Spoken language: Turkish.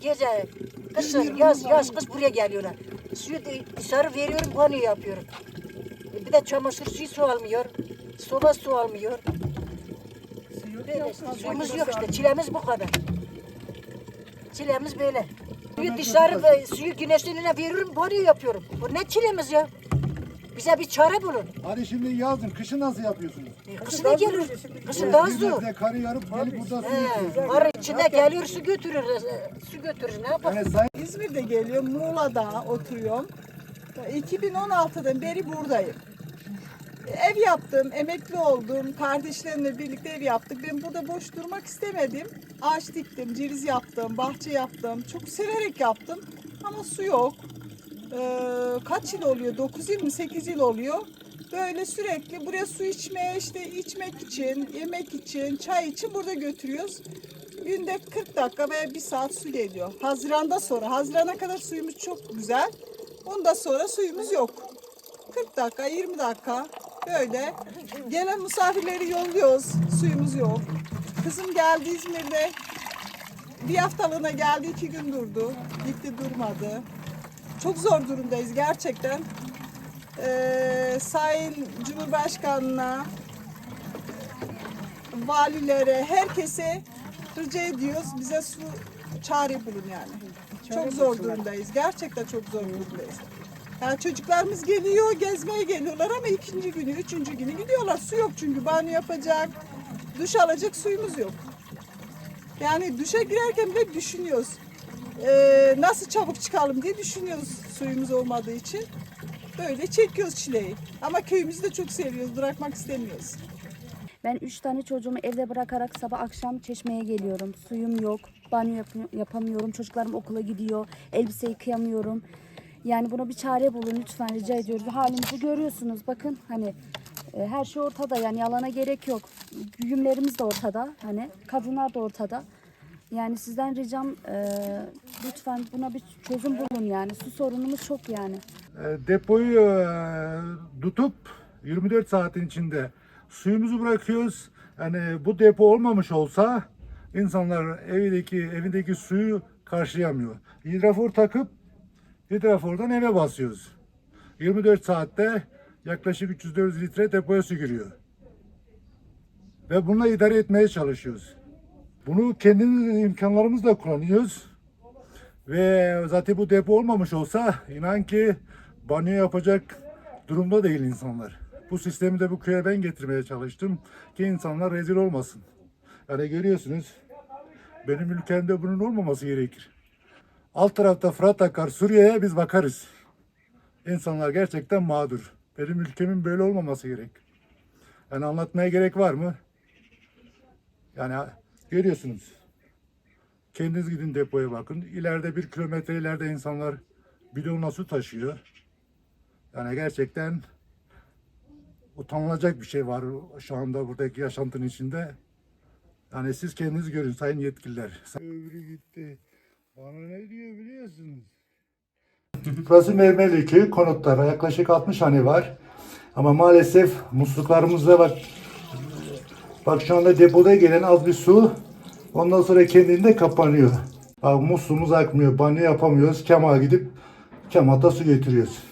gece, kışın, yaz, yaz, kış buraya geliyorlar. Suyu dışarı veriyorum, banyo yapıyorum. E, Bir de çamaşır suyu su almıyor. Soba su almıyor. Böyle suyumuz yok işte, çilemiz bu kadar. Çilemiz böyle. Suyu dışarı ve suyu güneşin veriyorum, banyo yapıyorum. Bu ne çilemiz ya? Bize bir çare bulun. Hadi şimdi yazın, kışı nasıl yapıyorsunuz? Kışın da gelir, kışın daha metre karı yarıp gelip burada su He. Arı içinde geliyor su götürür, su götürür ne yapalım? Yani sayın İzmir'de geliyorum, Muğla'da oturuyorum. 2016'dan beri buradayım. Ev yaptım, emekli oldum. Kardeşlerimle birlikte ev yaptık. Ben burada boş durmak istemedim. Ağaç diktim, ceviz yaptım, bahçe yaptım. Çok severek yaptım. Ama su yok. Ee, kaç yıl oluyor? 9 yıl mı 8 yıl oluyor. Böyle sürekli buraya su içmeye, işte içmek için, yemek için, çay için burada götürüyoruz. Günde 40 dakika veya 1 saat su geliyor. Haziranda sonra, Haziran'a kadar suyumuz çok güzel. Ondan sonra suyumuz yok. 40 dakika, 20 dakika böyle. Gelen misafirleri yolluyoruz, suyumuz yok. Kızım geldi İzmir'de. Bir haftalığına geldi, iki gün durdu. Gitti durmadı. Çok zor durumdayız gerçekten. Ee, Sayın Cumhurbaşkanına, valilere, herkese rica ediyoruz. Bize su çare bulun yani. çok zor durumdayız. Gerçekten çok zor durumdayız. Yani çocuklarımız geliyor, gezmeye geliyorlar ama ikinci günü, üçüncü günü gidiyorlar. Su yok çünkü banyo yapacak, duş alacak suyumuz yok. Yani duşa girerken bile düşünüyoruz. Ee, nasıl çabuk çıkalım diye düşünüyoruz suyumuz olmadığı için. Böyle çekiyoruz çileyi. Ama köyümüzü de çok seviyoruz, bırakmak istemiyoruz. Ben üç tane çocuğumu evde bırakarak sabah akşam çeşmeye geliyorum. Suyum yok, banyo yap- yapamıyorum. Çocuklarım okula gidiyor, elbise yıkayamıyorum. Yani buna bir çare bulun lütfen rica ediyoruz. Halimizi görüyorsunuz bakın hani e, her şey ortada yani yalana gerek yok. Güğümlerimiz de ortada hani kadınlar da ortada. Yani sizden ricam e, lütfen buna bir çözüm bulun yani. Su sorunumuz çok yani. e, depoyu e, tutup 24 saatin içinde suyumuzu bırakıyoruz. Yani bu depo olmamış olsa insanlar evdeki evindeki suyu karşılayamıyor. Hidrafor takıp hidrafordan eve basıyoruz. 24 saatte yaklaşık 300-400 litre depoya su giriyor. Ve bununla idare etmeye çalışıyoruz. Bunu kendimiz imkanlarımızla kullanıyoruz. Ve zaten bu depo olmamış olsa inan ki banyo yapacak durumda değil insanlar. Bu sistemi de bu köye ben getirmeye çalıştım ki insanlar rezil olmasın. Yani görüyorsunuz benim ülkemde bunun olmaması gerekir. Alt tarafta Fırat akar Suriye'ye biz bakarız. İnsanlar gerçekten mağdur. Benim ülkemin böyle olmaması gerek. Yani anlatmaya gerek var mı? Yani görüyorsunuz. Kendiniz gidin depoya bakın. İleride bir kilometre ileride insanlar bidonla su taşıyor. Yani gerçekten utanılacak bir şey var şu anda buradaki yaşantının içinde. Yani siz kendiniz görün sayın yetkililer. Öbürü gitti. Bana ne diyor biliyorsunuz? Burası Mermerli Köyü konutlara yaklaşık 60 hane var. Ama maalesef musluklarımızda bak Bak şu anda depoda gelen az bir su ondan sonra kendinde kapanıyor. Bak musluğumuz akmıyor, banyo yapamıyoruz. Kema gidip kemata su getiriyoruz.